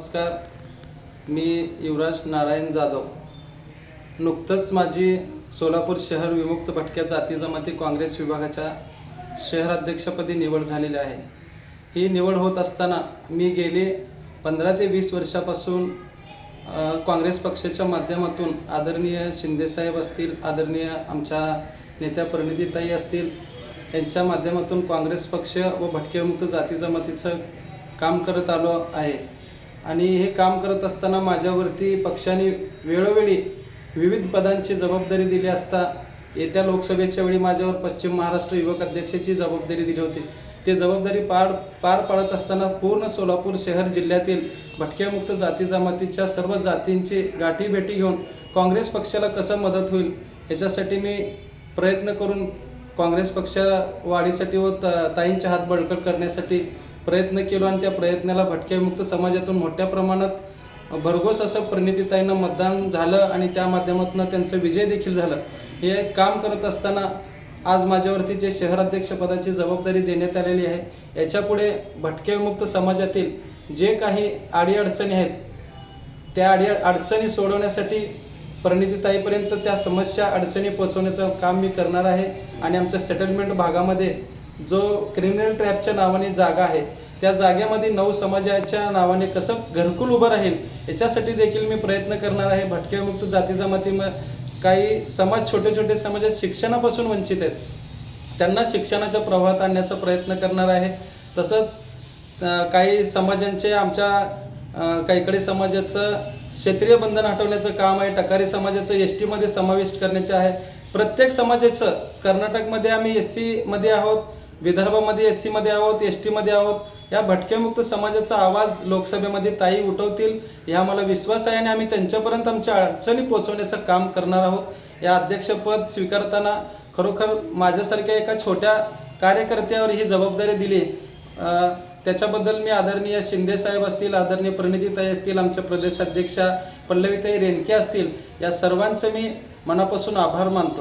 नमस्कार. मी युवराज नारायण जाधव. नुकतंच माझी सोलापूर शहर विमुक्त भटक्या जाती जमाती काँग्रेस विभागाच्या शहराध्यक्षपदी निवड झालेली आहे. ही निवड होत असताना मी गेले पंधरा ते वीस वर्षापासून काँग्रेस पक्षाच्या माध्यमातून आदरणीय शिंदेसाहेब असतील आदरणीय आमच्या नेत्या परिणितीताई असतील यांच्या माध्यमातून काँग्रेस पक्ष व भटकेमुक्त जाती जमातीचं काम करत आलो आहे. आणि हे काम करत असताना माझ्यावरती पक्षाने वेळोवेळी विविध पदांची जबाबदारी दिली असता येत्या लोकसभेच्या वेळी माझ्यावर पश्चिम महाराष्ट्र युवक अध्यक्षाची जबाबदारी दिली होती. ते जबाबदारी पार पार पाडत असताना पूर्ण सोलापूर शहर जिल्ह्यातील भटक्यामुक्त जाती जमातीच्या सर्व जातींची गाठीभेटी घेऊन काँग्रेस पक्षाला कसं मदत होईल याच्यासाठी मी प्रयत्न करून काँग्रेस पक्षा वाढीसाठी व त ताईंचे हात बळकट करण्यासाठी प्रयत्न केलो आणि त्या प्रयत्नाला भटक्यामुक्त समाजातून मोठ्या प्रमाणात भरघोस असं परिणितीताईनं मतदान झालं आणि त्या माध्यमातून त्यांचं विजय देखील झालं. हे काम करत असताना आज माझ्यावरती जे शहराध्यक्षपदाची जबाबदारी देण्यात आलेली आहे याच्यापुढे भटकेमुक्त समाजातील जे काही अडीअडचणी आहेत त्या अडी अडचणी सोडवण्यासाठी परिणितीताईपर्यंत त्या समस्या अडचणी पोचवण्याचं काम मी करणार आहे आणि आमच्या सेटलमेंट भागामध्ये जो क्रिमिनल ट्रॅपच्या नावाने जागा आहे त्या जागेमध्ये नऊ समाजाच्या नावाने कसं घरकुल उभं राहील याच्यासाठी देखील मी प्रयत्न करणार आहे. भटकेमुक्त जाती जमाती काही समाज छोटे छोटे समाज शिक्षणापासून वंचित आहेत. त्यांना शिक्षणाच्या प्रवाहात आणण्याचा प्रयत्न करणार आहे. तसंच काही समाजांचे आमच्या काहीकडे समाजाचं क्षेत्रीय बंधन हटवण्याचं काम आहे टकारी समाजाचं एस टीमध्ये समाविष्ट करण्याचे आहे. प्रत्येक समाजाचं कर्नाटकमध्ये आम्ही एस सीमध्ये आहोत. विदर्भामध्ये एस सीमध्ये आहोत एस टीमध्ये आहोत या भटक्यामुक्त समाजाचा आवाज लोकसभेमध्ये ताई उठवतील या मला विश्वास आहे आणि आम्ही त्यांच्यापर्यंत आमच्या अडचणी पोहोचवण्याचं काम करणार आहोत. या अध्यक्षपद स्वीकारताना खरोखर माझ्यासारख्या एका छोट्या कार्यकर्त्यावर ही जबाबदारी दिली. त्याच्याबद्दल मी आदरणीय शिंदे साहेब असतील आदरणीय प्रणितीताई असतील आमच्या प्रदेशाध्यक्षा पल्लवीताई रेणके असतील या सर्वांचं मी मनापासून आभार मानतो.